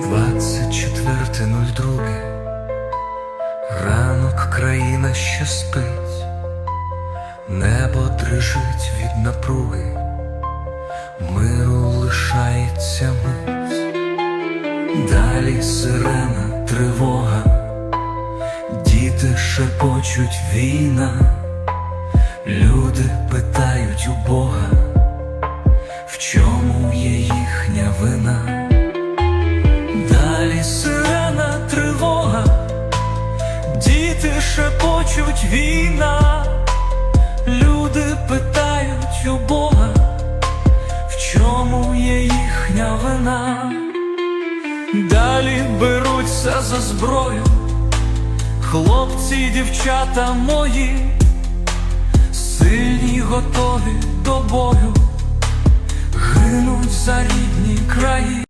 24.02 Ранок країна ще спить, небо дрижить від напруги, миру лишається мить, далі сирена, тривога, діти шепочуть війна, люди питають у Бога, в чому шепочуть війна, люди питають у Бога, в чому є їхня вина. Далі беруться за зброю, хлопці й дівчата мої, сильні готові до бою, гинуть за рідні краї.